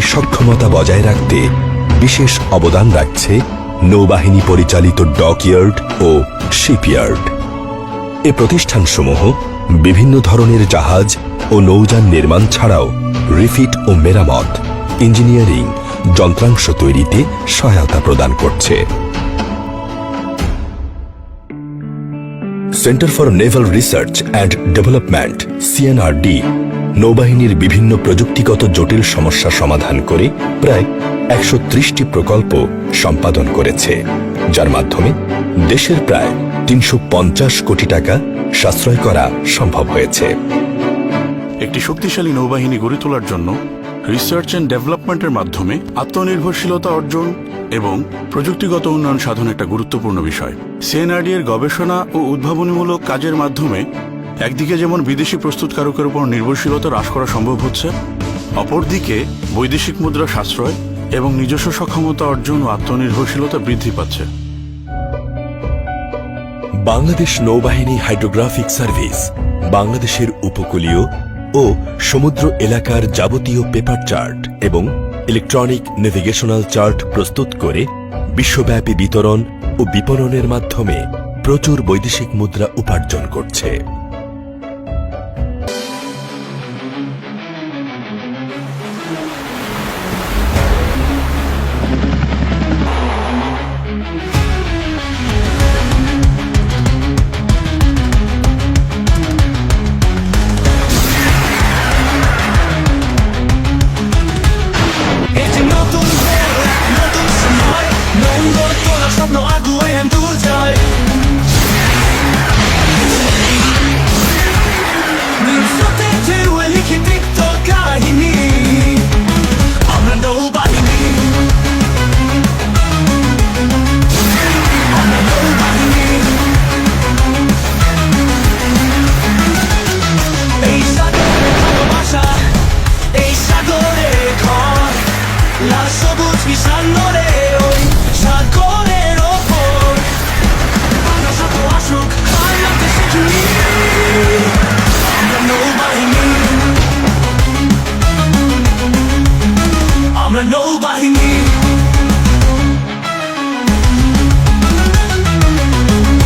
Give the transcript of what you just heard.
সক্ষমতা বজায় রাখতে বিশেষ অবদান রাখছে নৌবাহিনী পরিচালিত ডকইয়ার্ড ও শিপইয়ার্ড। এ প্রতিষ্ঠানসমূহ বিভিন্ন ধরনের জাহাজ ও নৌযান নির্মাণ ছাড়াও রিফিট ও মেরামত, ইঞ্জিনিয়ারিং, যন্ত্রাংশ তৈরিতে সহায়তা প্রদান করছে। Centre for naval research and development, CNRD নৌবাহিনীর বিভিন্ন প্রযুক্তিগত জটিল সমস্যা সমাধান করে প্রায় একশো ত্রিশটি প্রকল্প সম্পাদন করেছে। যার মাধ্যমে দেশের প্রায় তিনশো পঞ্চাশ কোটি টাকা সাশ্রয় করা সম্ভব হয়েছে। একটি শক্তিশালী নৌবাহিনী গড়ে তোলার জন্য রিসার্চ অ্যান্ড ডেভেলপমেন্টের মাধ্যমে আত্মনির্ভরশীলতা অর্জন এবং প্রযুক্তিগত উন্নয়ন সাধন একটা গুরুত্বপূর্ণ বিষয়। সিএনআরডি এর গবেষণা ও উদ্ভাবনীমূলক কাজের মাধ্যমে একদিকে যেমন বিদেশি প্রস্তুতকারকের উপর নির্ভরশীলতা হ্রাস করা সম্ভব হচ্ছে, অপরদিকে বৈদেশিক মুদ্রা সাশ্রয় এবং নিজস্ব সক্ষমতা অর্জন ও আত্মনির্ভরশীলতা বৃদ্ধি পাচ্ছে। বাংলাদেশ নৌবাহিনী হাইড্রোগ্রাফিক সার্ভিস, বাংলাদেশের উপকূলীয় ও সমুদ্র এলাকার যাবতীয় পেপার চার্ট এবং ইলেকট্রনিক নেভিগেশনাল চার্ট প্রস্তুত করে বিশ্বব্যাপী বিতরণ ও বিপণনের মাধ্যমে প্রচুর বৈদেশিক মুদ্রা উপার্জন করছে। en tutaj Min flotte du är lik en diktokahini I'm a nobody me I'm a nobody me Ei sadore kalobasa Ei sadore kor La sobut mi sanore oi Sadore